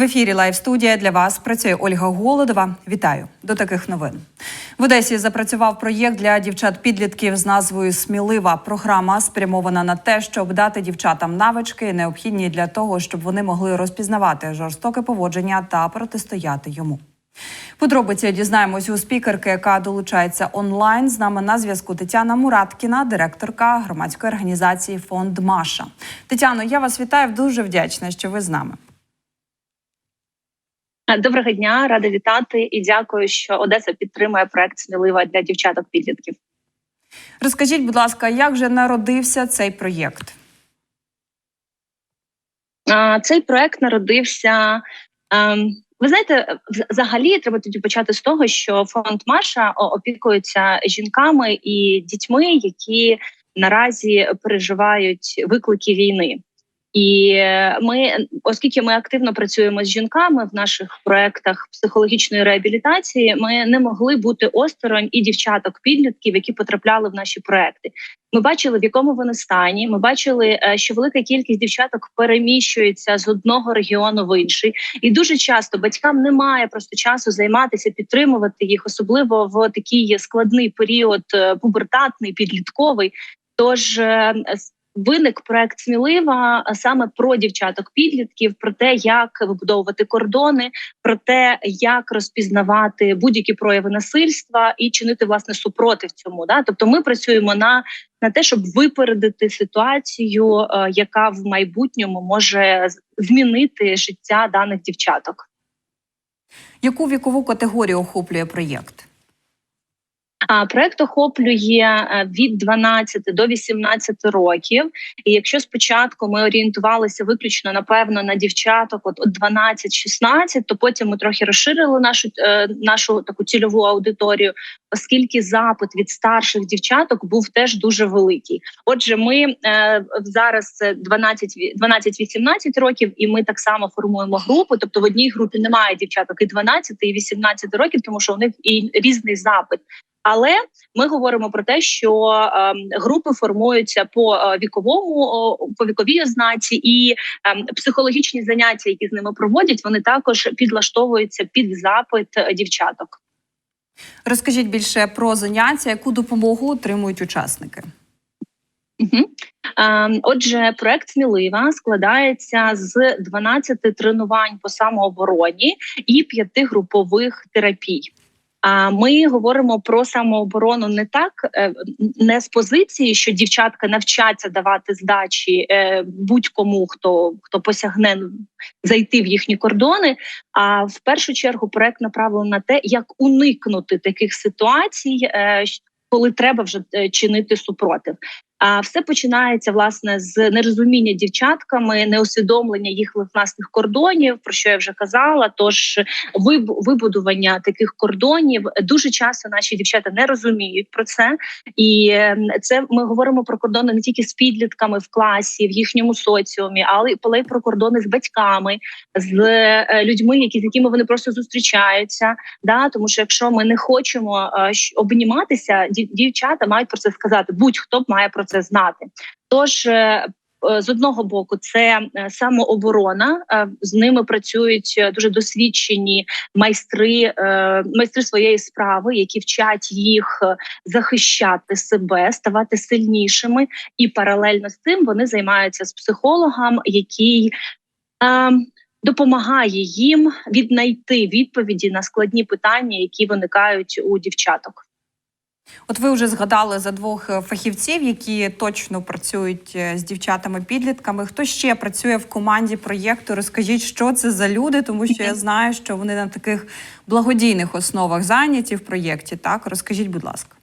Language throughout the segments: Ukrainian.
В ефірі Лайв студія для вас працює Ольга Голодова. Вітаю до таких новин. В Одесі запрацював проєкт для дівчат-підлітків з назвою Смілива. Програма спрямована на те, щоб дати дівчатам навички, необхідні для того, щоб вони могли розпізнавати жорстоке поводження та протистояти йому. Подробиці дізнаємось у спікерки, яка долучається онлайн. З нами на зв'язку Тетяна Мураткіна, директорка громадської організації Фонд Маша. Тетяно, я вас вітаю. Дуже вдячна, що ви з нами. Доброго дня, рада вітати і дякую, що Одеса підтримує проект смілива для дівчаток підлітків. Розкажіть, будь ласка, як же народився цей проєкт? Цей проект народився. ем, Ви знаєте, взагалі треба тоді почати з того, що фонд Маша опікується жінками і дітьми, які наразі переживають виклики війни. І ми, оскільки ми активно працюємо з жінками в наших проектах психологічної реабілітації, ми не могли бути осторонь і дівчаток підлітків, які потрапляли в наші проекти. Ми бачили, в якому вони стані. Ми бачили, що велика кількість дівчаток переміщується з одного регіону в інший, і дуже часто батькам немає просто часу займатися, підтримувати їх, особливо в такий складний період, пубертатний, підлітковий. Тож Виник проект смілива саме про дівчаток підлітків, про те, як вибудовувати кордони, про те, як розпізнавати будь-які прояви насильства і чинити власне супротив цьому. Да? Тобто, ми працюємо на на те, щоб випередити ситуацію, яка в майбутньому може змінити життя даних дівчаток. Яку вікову категорію охоплює проєкт? Проект охоплює від 12 до 18 років. І якщо спочатку ми орієнтувалися виключно напевно на дівчаток, от 12-16, то потім ми трохи розширили нашу нашу таку цільову аудиторію, оскільки запит від старших дівчаток був теж дуже великий. Отже, ми е, зараз 12-18 років, і ми так само формуємо групу. Тобто в одній групі немає дівчаток і 12, і 18 років, тому що у них і різний запит. Але ми говоримо про те, що е, групи формуються по е, віковому по віковій ознаці, і е, психологічні заняття, які з ними проводять, вони також підлаштовуються під запит дівчаток. Розкажіть більше про заняття, яку допомогу отримують учасники. Угу. Отже, проект смілива складається з 12 тренувань по самообороні і п'яти групових терапій. А ми говоримо про самооборону не так, е, не з позиції, що дівчатка навчаться давати здачі е, будь-кому, хто хто посягне зайти в їхні кордони. А в першу чергу проект направлений на те, як уникнути таких ситуацій, е, коли треба вже чинити супротив. А все починається власне з нерозуміння дівчатками, неусвідомлення їх власних кордонів, про що я вже казала. Тож вибудування таких кордонів дуже часто наші дівчата не розуміють про це, і ем, це ми говоримо про кордони не тільки з підлітками в класі, в їхньому соціумі, але й про кордони з батьками, з е, людьми, які з якими вони просто зустрічаються. Да, тому що якщо ми не хочемо е, обніматися, дівчата мають про це сказати. Будь-хто має про це знати. Тож е, з одного боку, це е, самооборона. Е, з ними працюють дуже досвідчені майстри, майстри своєї справи, які вчать їх захищати себе, ставати сильнішими, і паралельно з цим вони займаються з психологом, який допомагає їм віднайти відповіді на складні питання, які виникають у дівчаток. От ви вже згадали за двох е, фахівців, які точно працюють е, з дівчатами-підлітками. Хто ще працює в команді проєкту? Розкажіть, що це за люди, тому що я знаю, що вони на таких благодійних основах зайняті в проєкті. Так, розкажіть, будь ласка.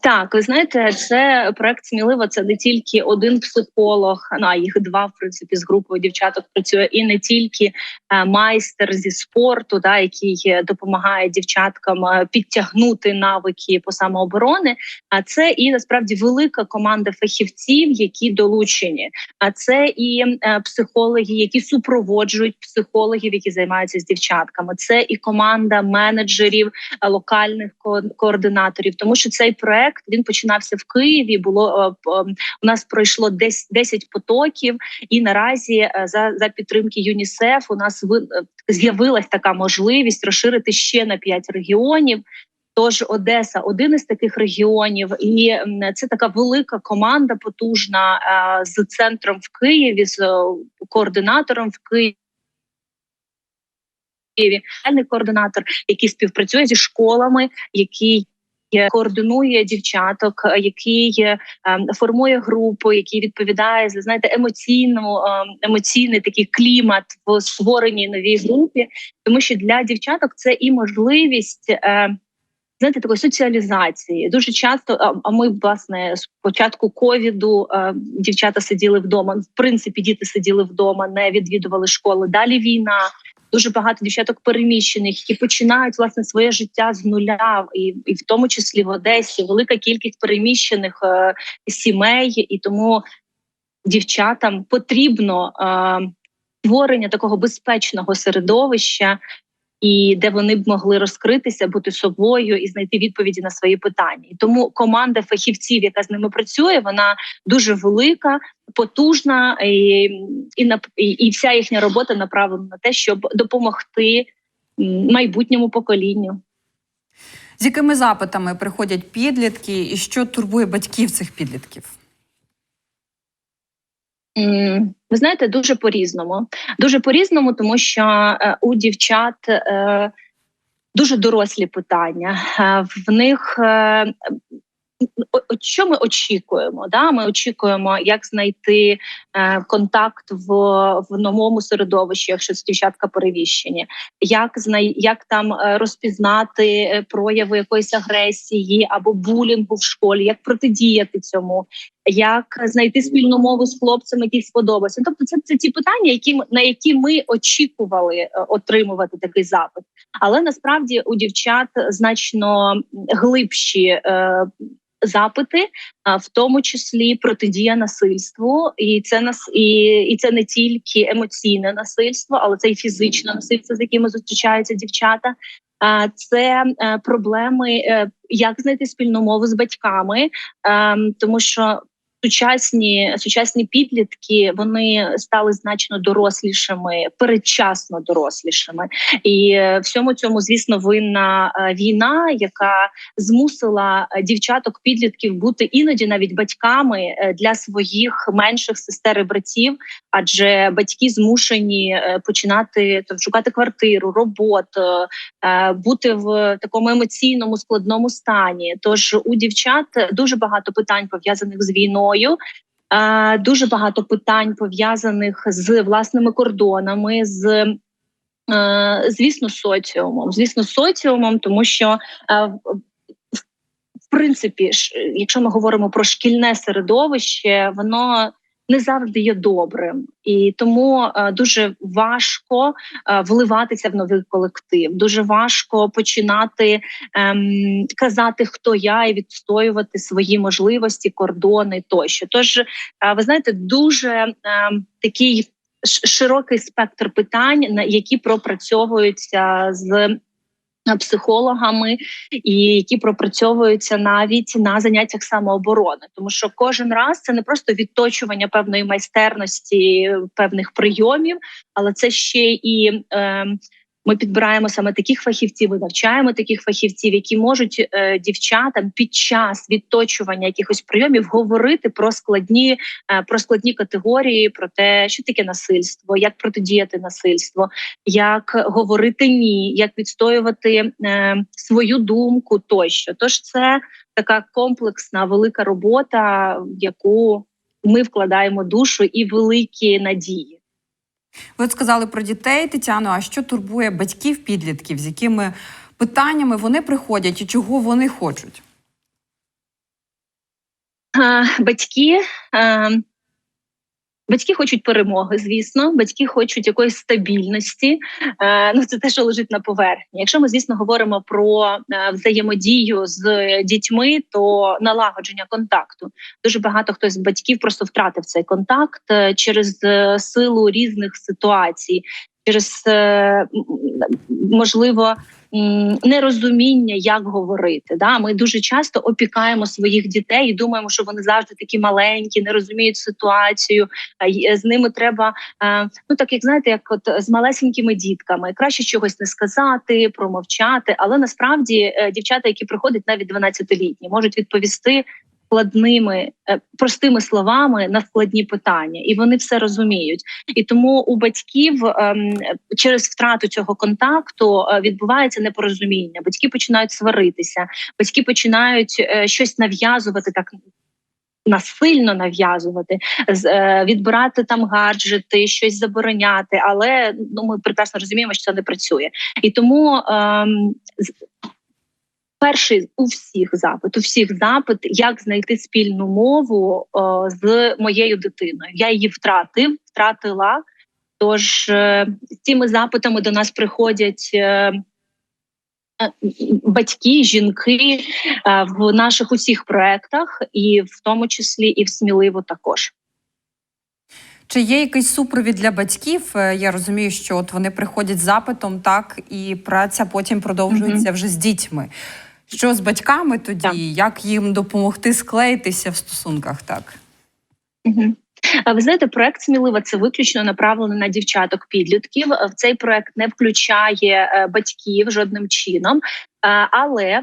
Так, ви знаєте, це проект сміливо. Це не тільки один психолог, ну, а їх два в принципі з групою дівчаток працює, і не тільки е, майстер зі спорту, да, який допомагає дівчаткам е, підтягнути навики по самооборони. А це і насправді велика команда фахівців, які долучені. А це і е, психологи, які супроводжують психологів, які займаються з дівчатками. Це і команда менеджерів, локальних координаторів, тому що цей проект проект. Він починався в Києві. Було е, ем, у нас пройшло десь 10 потоків, і наразі е, за, за підтримки ЮНІСЕФ у нас е, з'явилась така можливість розширити ще на 5 регіонів. Тож Одеса один із таких регіонів, і це така велика команда, потужна з центром в Києві, з координатором в Києві. Генеральний координатор, який співпрацює зі школами, який координує дівчаток, е, який ем, формує групу, який відповідає за знаєте емоційну ем, емоційний такий клімат в створеній новій групі, тому що для дівчаток це і можливість. Е, Знаєте, такої соціалізації дуже часто. А, а ми власне з початку ковіду е, дівчата сиділи вдома. В принципі, діти сиділи вдома, не відвідували школи. Далі війна. Дуже багато дівчаток переміщених, які починають власне своє життя з нуля, і, і в тому числі в Одесі. Велика кількість переміщених е, сімей, і тому дівчатам потрібно е, створення такого безпечного середовища, і де вони б могли розкритися, бути собою і знайти відповіді на свої питання. І тому команда фахівців, яка з ними працює, вона дуже велика, потужна, і, і, і, вся їхня робота направлена на те, щоб допомогти майбутньому поколінню. З якими запитами приходять підлітки, і що турбує батьків цих підлітків? Ви знаєте, дуже по-різному. Дуже по-різному, тому що е, у дівчат е, дуже дорослі питання. Е, в них що ми очікуємо? Да? Ми очікуємо, як знайти контакт в, в новому середовищі, якщо це дівчатка перевіщені, як знай, як там розпізнати прояви якоїсь агресії або булінгу в школі, як протидіяти цьому, як знайти спільну мову з хлопцем, який сподобався. Тобто, це, це ті питання, які на які ми очікували е, отримувати такий запит. Але насправді у дівчат значно глибші е, запити, в тому числі протидія насильству, і це нас і, і це не тільки емоційне насильство, але це і фізичне насильство, з якими зустрічаються дівчата. Це е, проблеми, е, як знайти спільну мову з батьками, ем, тому що сучасні сучасні підлітки вони стали значно дорослішими, передчасно дорослішими, і е, всьому цьому, звісно, винна е, війна, яка змусила е, дівчаток підлітків бути іноді навіть батьками для своїх менших сестер і братів, адже батьки змушені починати там шукати квартиру, роботу, бути в такому емоційному складному стані. Тож у дівчат дуже багато питань пов'язаних з війною. Е, Дуже багато питань пов'язаних з власними кордонами, з звісно, соціумом. Звісно, соціумом, тому що в принципі, якщо ми говоримо про шкільне середовище, воно не завжди є добрим, і тому е, дуже важко е, вливатися в новий колектив. Дуже важко починати ем, казати, хто я, і відстоювати свої можливості, кордони тощо. Тож, е, ви знаєте, дуже ем, такий широкий спектр питань, на які пропрацьовуються з психологами, і які пропрацьовуються навіть на заняттях самооборони, тому що кожен раз це не просто відточування певної майстерності, певних прийомів, але це ще і. Е, ми підбираємо саме таких фахівців, і навчаємо таких фахівців, які можуть е, дівчатам під час відточування якихось прийомів говорити про складні, е, про складні категорії, про те, що таке насильство, як протидіяти насильству, як говорити ні, як відстоювати е, свою думку тощо. Тож це така комплексна велика робота, в яку ми вкладаємо душу і великі надії. Ви от сказали про дітей, Тетяно. А що турбує батьків підлітків? З якими питаннями вони приходять і чого вони хочуть? Батьки. Батьки хочуть перемоги, звісно. Батьки хочуть якоїсь стабільності. Е, ну це те, що лежить на поверхні. Якщо ми, звісно, говоримо про е, взаємодію з дітьми, то налагодження контакту. Дуже багато хтось з батьків просто втратив цей контакт е, через силу різних ситуацій. Через е, можливо. Нерозуміння, як говорити, да ми дуже часто опікаємо своїх дітей і думаємо, що вони завжди такі маленькі, не розуміють ситуацію. е, З ними треба е, ну так як знаєте, як от з малесенькими дітками краще чогось не сказати, промовчати. Але насправді дівчата, які приходять навіть 12-літні, можуть відповісти складними е, простими словами на складні питання, і вони все розуміють. І тому у батьків ем, через втрату цього контакту е, відбувається непорозуміння. Батьки починають сваритися, батьки починають е, щось нав'язувати так. Насильно нав'язувати, відбирати там гаджети, щось забороняти, але ну ми прекрасно розуміємо, що це не працює, і тому ем, перший у всіх запит, у всіх запит, як знайти спільну мову о, з моєю дитиною. Я її втратив, втратила. Тож е, з цими запитами до нас приходять. е, е, Батьки, жінки е, в наших усіх проектах, і в тому числі і в сміливо також. Чи є якийсь супровід для батьків? Е, Я розумію, що от вони приходять з запитом, так і праця потім продовжується вже з дітьми. Що з батьками тоді? Так. Як їм допомогти склеїтися в стосунках? Так Угу. Ви знаєте, проект смілива це виключно направлено на дівчаток підлітків. В цей проект не включає е, батьків жодним чином. Е, Але е,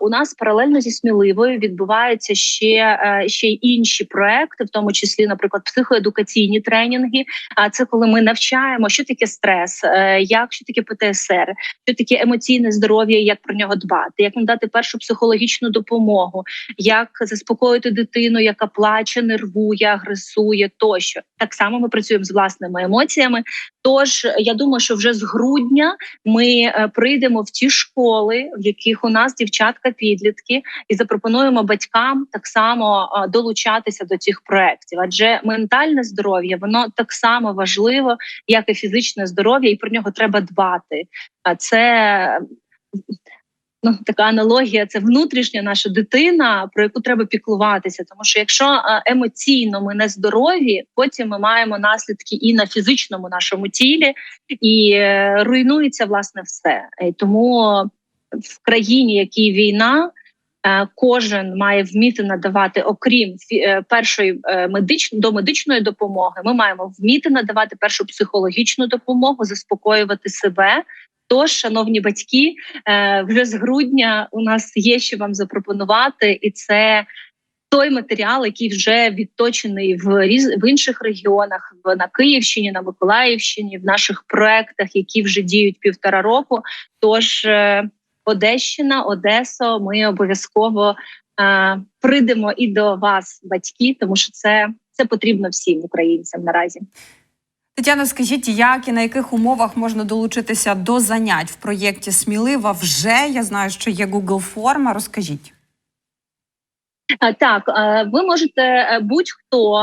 у нас паралельно зі сміливою відбуваються ще, е, ще й інші проекти, в тому числі, наприклад, психоедукаційні тренінги. А це коли ми навчаємо, що таке стрес, як що таке ПТСР, що таке емоційне здоров'я, як про нього дбати, як надати першу психологічну допомогу, як заспокоїти дитину, яка плаче, нервує, агресує тощо. Так само ми працюємо з власними емоціями. Тож я думаю, що вже з грудня ми е, прийдемо в ті школи, в яких у нас дівчатка підлітки, і запропонуємо батькам так само е, долучатися до цих проєктів. Адже ментальне здоров'я воно так само важливо, як і фізичне здоров'я, і про нього треба дбати. А це ну така аналогія. Це внутрішня наша дитина, про яку треба піклуватися. Тому що якщо е, емоційно ми не здорові, потім ми маємо наслідки і на фізичному нашому тілі, і е, руйнується власне все. Тому в країні, якій війна. е, Кожен має вміти надавати, окрім першої е, медич до медичної допомоги. Ми маємо вміти надавати першу психологічну допомогу, заспокоювати себе. Тож, шановні батьки, е, вже з грудня у нас є що вам запропонувати, і це той матеріал, який вже відточений в різ в інших регіонах, в на Київщині, на Миколаївщині, в наших проектах, які вже діють півтора року. Тож е, Одещина, Одесо, ми обов'язково е, прийдемо і до вас, батьки, тому що це, це потрібно всім українцям наразі. Тетяно, скажіть, як і на яких умовах можна долучитися до занять в проєкті Смілива? Вже я знаю, що є Google форма. Розкажіть. Так, ви можете е, будь-хто.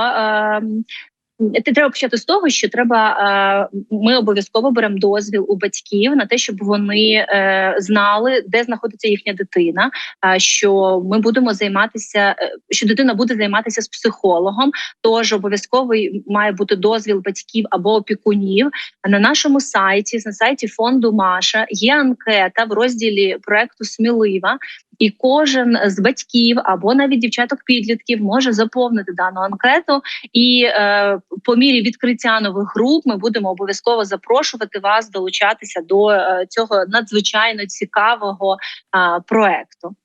Е, Це треба почати з того, що треба. е, Ми обов'язково беремо дозвіл у батьків на те, щоб вони е, знали, де знаходиться їхня дитина. Що ми будемо займатися, е, що дитина буде займатися з психологом. Тож обов'язковий має бути дозвіл батьків або опікунів. На нашому сайті, на сайті фонду Маша, є анкета в розділі проекту Смілива. І кожен з батьків або навіть дівчаток-підлітків може заповнити дану анкету. І е, по мірі відкриття нових груп ми будемо обов'язково запрошувати вас долучатися до е, цього надзвичайно цікавого е, проекту.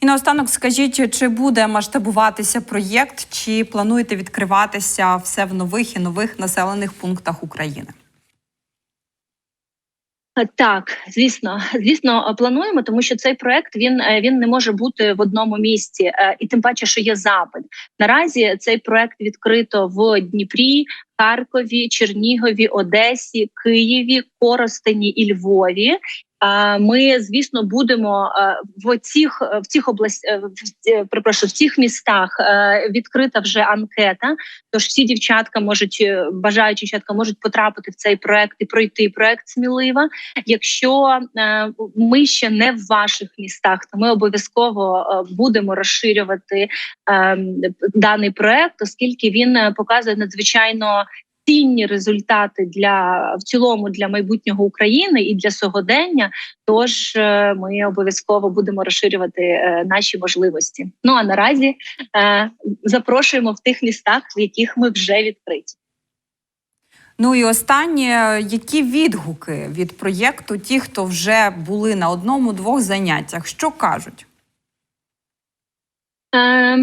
І наостанок скажіть, чи буде масштабуватися проєкт, чи плануєте відкриватися все в нових і нових населених пунктах України? Е, Так, звісно, звісно, е, плануємо, тому що цей проект він, е, він не може бути в одному місці, і тим паче, що є запит. Наразі цей проект відкрито в Дніпрі, Харкові, Чернігові, Одесі, Києві, Коростені і Львові. Ми, звісно, будемо е, в цих в цих область, е, в в цих містах е, відкрита вже анкета. Тож всі дівчатка можуть е, бажаючі дівчатка можуть потрапити в цей проект і пройти проект смілива. Якщо е, ми ще не в ваших містах, то ми обов'язково е, будемо розширювати е, даний проект, оскільки він е, показує надзвичайно цінні результати для в цілому для майбутнього України і для сьогодення. Тож е, ми обов'язково будемо розширювати е, наші можливості. Ну а наразі е, запрошуємо в тих містах, в яких ми вже відкриті. Ну і останнє, які відгуки від проєкту, ті, хто вже були на одному-двох заняттях, що кажуть? Е,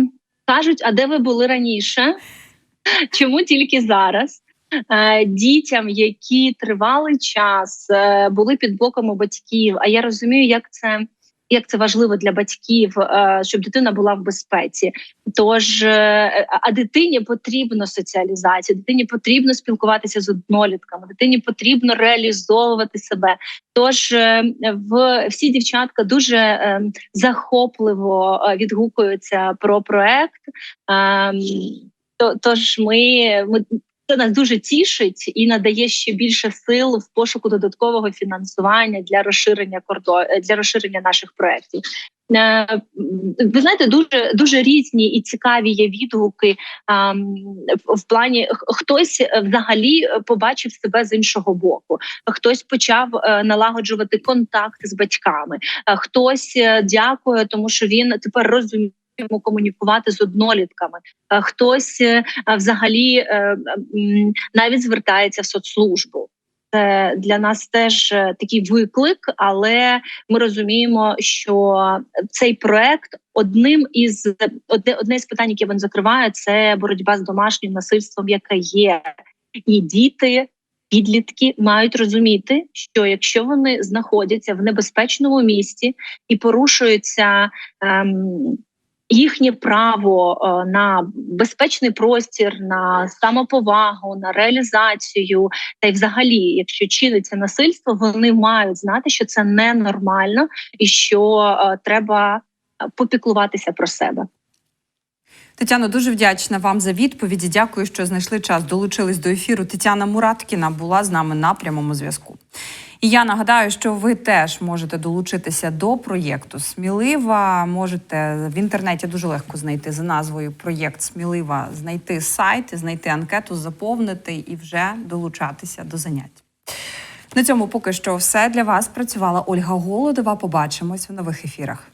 кажуть, а де ви були раніше? Чому тільки зараз? Е, дітям, які тривалий час е, були під боком у батьків. А я розумію, як це. Як це важливо для батьків, е, щоб дитина була в безпеці. Тож а дитині потрібно соціалізація, дитині потрібно спілкуватися з однолітками, дитині потрібно реалізовувати себе. Тож в всі дівчатка дуже захопливо відгукуються про проект. Е, тож ми, ми це нас дуже тішить і надає ще більше сил в пошуку додаткового фінансування для розширення кордо для розширення наших проєктів. Е, Ви знаєте, дуже дуже різні і цікаві є відгуки в- плані хтось е, взагалі побачив себе з іншого боку, хтось почав е, налагоджувати контакт з батьками, хтось е, дякує, тому що він тепер розуміє. Йому Комунікувати з однолітками, хтось е, взагалі е, навіть звертається в соцслужбу. Це для нас теж е, такий виклик, але ми розуміємо, що цей проект одним із одне, одне з питань, яке він закриває, це боротьба з домашнім насильством, яке є, і діти. Підлітки мають розуміти, що якщо вони знаходяться в небезпечному місці і порушуються ем, їхнє право е, на безпечний простір, на самоповагу, на реалізацію, та й взагалі, якщо чиниться насильство, вони мають знати, що це ненормально і що е, треба попіклуватися про себе. Тетяно, дуже вдячна вам за відповіді. Дякую, що знайшли час. Долучились до ефіру. Тетяна Мураткіна була з нами на прямому зв'язку. І я нагадаю, що ви теж можете долучитися до проєкту Смілива. Можете в інтернеті дуже легко знайти за назвою Проєкт Смілива, знайти сайт, знайти анкету, заповнити і вже долучатися до занять. На цьому поки що все для вас працювала Ольга Голодова. Побачимось в нових ефірах.